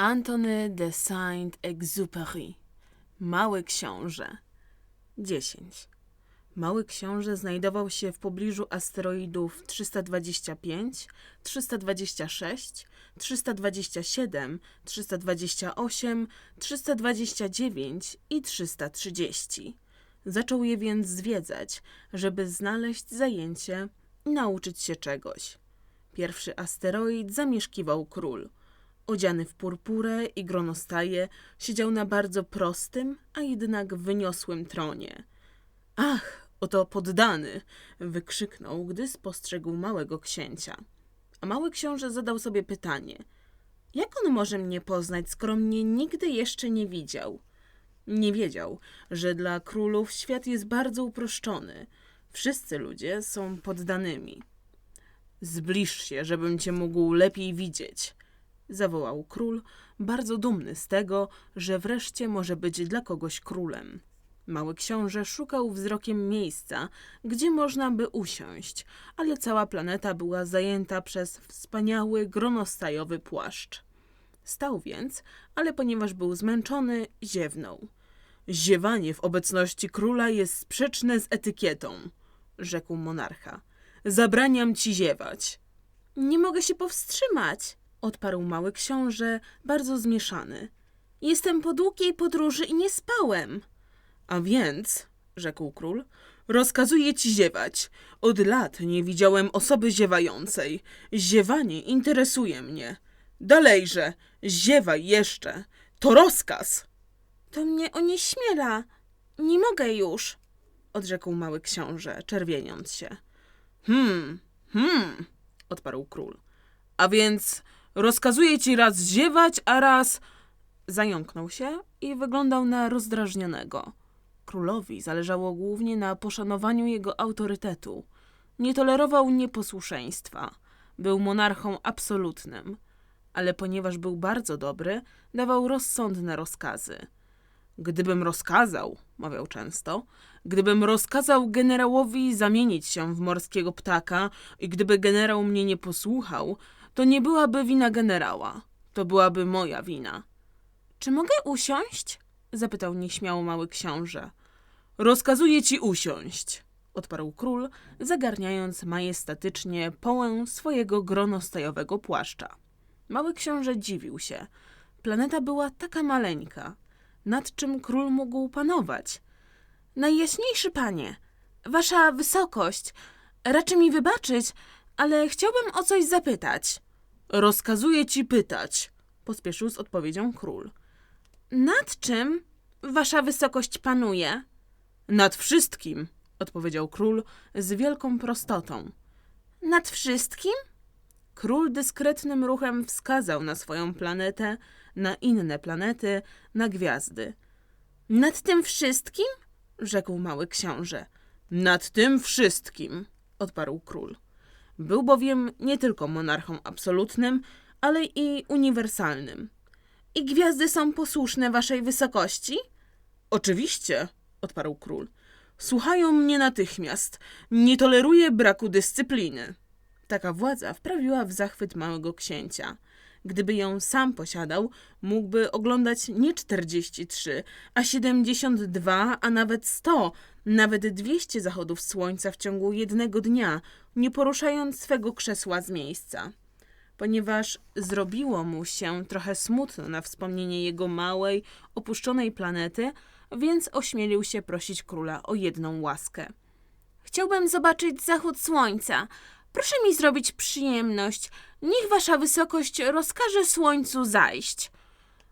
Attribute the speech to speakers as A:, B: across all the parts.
A: Antony de Saint-Exupéry. Mały książę. 10. Mały książę znajdował się w pobliżu asteroidów 325, 326, 327, 328, 329 i 330. Zaczął je więc zwiedzać, żeby znaleźć zajęcie i nauczyć się czegoś. Pierwszy asteroid zamieszkiwał król. Odziany w purpurę i gronostaje, siedział na bardzo prostym, a jednak wyniosłym tronie. Ach, oto poddany! wykrzyknął, gdy spostrzegł małego księcia. A mały książę zadał sobie pytanie: Jak on może mnie poznać, skoro mnie nigdy jeszcze nie widział? Nie wiedział, że dla królów świat jest bardzo uproszczony. Wszyscy ludzie są poddanymi. Zbliż się, żebym cię mógł lepiej widzieć, zawołał król, bardzo dumny z tego, że wreszcie może być dla kogoś królem. Mały książę szukał wzrokiem miejsca, gdzie można by usiąść, ale cała planeta była zajęta przez wspaniały, gronostajowy płaszcz. Stał więc, ale ponieważ był zmęczony, ziewnął. Ziewanie w obecności króla jest sprzeczne z etykietą, rzekł monarcha. Zabraniam ci ziewać. Nie mogę się powstrzymać, odparł mały książę, bardzo zmieszany. Jestem po długiej podróży i nie spałem. A więc, rzekł król, rozkazuję ci ziewać. Od lat nie widziałem osoby ziewającej. Ziewanie interesuje mnie. Dalejże, ziewaj jeszcze. To rozkaz. To mnie onieśmiela. Nie mogę już, odrzekł mały książę, czerwieniąc się. Hmm, hmm, odparł król. A więc rozkazuję ci raz ziewać, a raz... Zająknął się i wyglądał na rozdrażnionego. Królowi zależało głównie na poszanowaniu jego autorytetu. Nie tolerował nieposłuszeństwa. Był monarchą absolutnym. Ale ponieważ był bardzo dobry, dawał rozsądne rozkazy. Gdybym rozkazał, mawiał często, gdybym rozkazał generałowi zamienić się w morskiego ptaka i gdyby generał mnie nie posłuchał, to nie byłaby wina generała. To byłaby moja wina. Czy mogę usiąść? zapytał nieśmiało mały książę. Rozkazuję ci usiąść, odparł król, zagarniając majestatycznie połę swojego gronostajowego płaszcza. Mały książę dziwił się. Planeta była taka maleńka. Nad czym król mógł panować? Najjaśniejszy panie, wasza wysokość, raczy mi wybaczyć, ale chciałbym o coś zapytać. Rozkazuję ci pytać, pospieszył z odpowiedzią król. Nad czym wasza wysokość panuje? Nad wszystkim, odpowiedział król z wielką prostotą. Nad wszystkim? Król dyskretnym ruchem wskazał na swoją planetę, na inne planety, na gwiazdy. Nad tym wszystkim? rzekł mały książę. Nad tym wszystkim, odparł król. Był bowiem nie tylko monarchą absolutnym, ale i uniwersalnym. I gwiazdy są posłuszne waszej wysokości? Oczywiście, odparł król. Słuchają mnie natychmiast. Nie toleruję braku dyscypliny. Taka władza wprawiła w zachwyt małego księcia. Gdyby ją sam posiadał, mógłby oglądać nie 43, a 72, a nawet 100, nawet 200 zachodów słońca w ciągu jednego dnia, nie poruszając swego krzesła z miejsca. Ponieważ zrobiło mu się trochę smutno na wspomnienie jego małej, opuszczonej planety, więc ośmielił się prosić króla o jedną łaskę. Chciałbym zobaczyć zachód słońca. Proszę mi zrobić przyjemność. Niech wasza wysokość rozkaże słońcu zajść.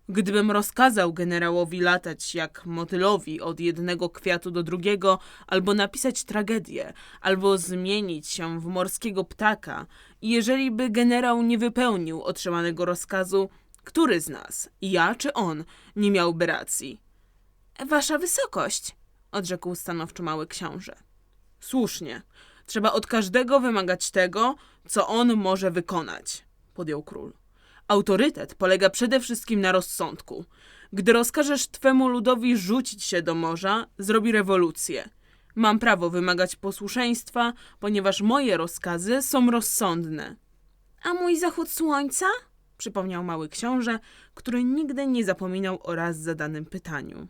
A: Gdybym rozkazał generałowi latać jak motylowi od jednego kwiatu do drugiego, albo napisać tragedię, albo zmienić się w morskiego ptaka, i jeżeli by generał nie wypełnił otrzymanego rozkazu, który z nas, ja czy on, nie miałby racji? Wasza wysokość, odrzekł stanowczo mały książę. Słusznie. Trzeba od każdego wymagać tego, co on może wykonać, podjął król. Autorytet polega przede wszystkim na rozsądku. Gdy rozkażesz twemu ludowi rzucić się do morza, zrobi rewolucję. Mam prawo wymagać posłuszeństwa, ponieważ moje rozkazy są rozsądne. A mój zachód słońca? przypomniał mały książę, który nigdy nie zapominał o raz zadanym pytaniu.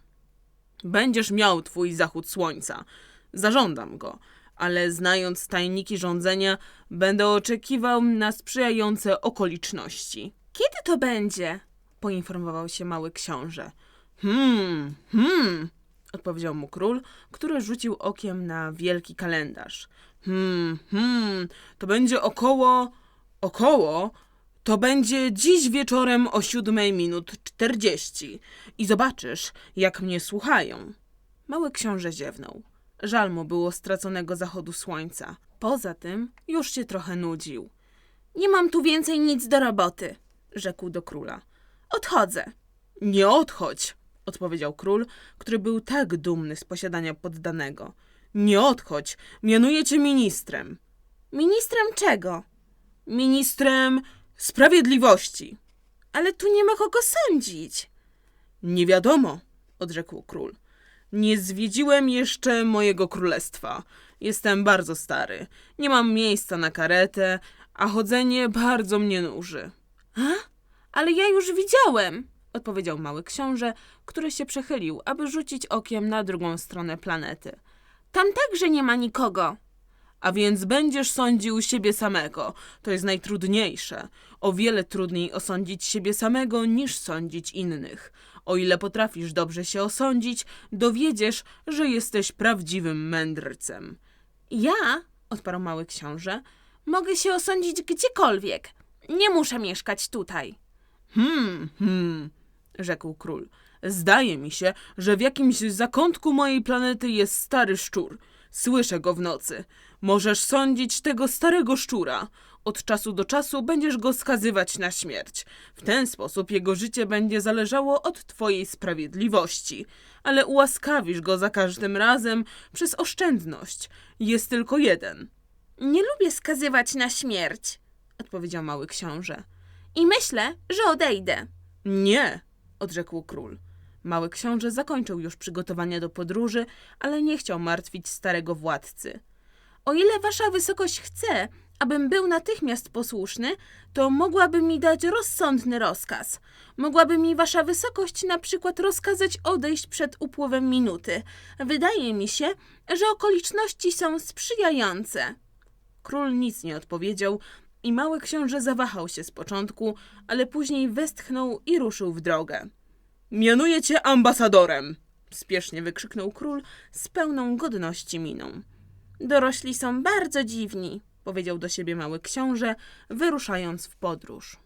A: Będziesz miał twój zachód słońca. Zażądam go, ale znając tajniki rządzenia, będę oczekiwał na sprzyjające okoliczności. Kiedy to będzie? poinformował się mały książę. Hmm, hmm, odpowiedział mu król, który rzucił okiem na wielki kalendarz. Hmm, hmm, to będzie około, około, to będzie dziś wieczorem o siódmej minut czterdzieści i zobaczysz, jak mnie słuchają. Mały książę ziewnął. Żal mu było straconego zachodu słońca. Poza tym już się trochę nudził. Nie mam tu więcej nic do roboty, rzekł do króla. Odchodzę. Nie odchodź, odpowiedział król, który był tak dumny z posiadania poddanego. Nie odchodź, mianuję cię ministrem. Ministrem czego? Ministrem sprawiedliwości. Ale tu nie ma kogo sądzić. Nie wiadomo, odrzekł król. Nie zwiedziłem jeszcze mojego królestwa. Jestem bardzo stary. Nie mam miejsca na karetę, a chodzenie bardzo mnie nuży. A? Ale ja już widziałem, odpowiedział mały książę, który się przechylił, aby rzucić okiem na drugą stronę planety. Tam także nie ma nikogo. A więc będziesz sądził siebie samego. To jest najtrudniejsze. O wiele trudniej osądzić siebie samego niż sądzić innych. O ile potrafisz dobrze się osądzić, dowiedziesz, że jesteś prawdziwym mędrcem. Ja, odparł mały książę, mogę się osądzić gdziekolwiek. Nie muszę mieszkać tutaj. Hmm, hmm, rzekł król. Zdaje mi się, że w jakimś zakątku mojej planety jest stary szczur. Słyszę go w nocy. Możesz sądzić tego starego szczura. Od czasu do czasu będziesz go skazywać na śmierć. W ten sposób jego życie będzie zależało od twojej sprawiedliwości, ale ułaskawisz go za każdym razem przez oszczędność. Jest tylko jeden. Nie lubię skazywać na śmierć, odpowiedział mały książę. I myślę, że odejdę. Nie, odrzekł król. Mały książę zakończył już przygotowania do podróży, ale nie chciał martwić starego władcy. O ile wasza wysokość chce, abym był natychmiast posłuszny, to mogłaby mi dać rozsądny rozkaz. Mogłaby mi wasza wysokość na przykład rozkazać odejść przed upływem minuty. Wydaje mi się, że okoliczności są sprzyjające. Król nic nie odpowiedział i mały książę zawahał się z początku, ale później westchnął i ruszył w drogę. Mianuję cię ambasadorem! spiesznie wykrzyknął król z pełną godności miną. Dorośli są bardzo dziwni, powiedział do siebie mały książę, wyruszając w podróż.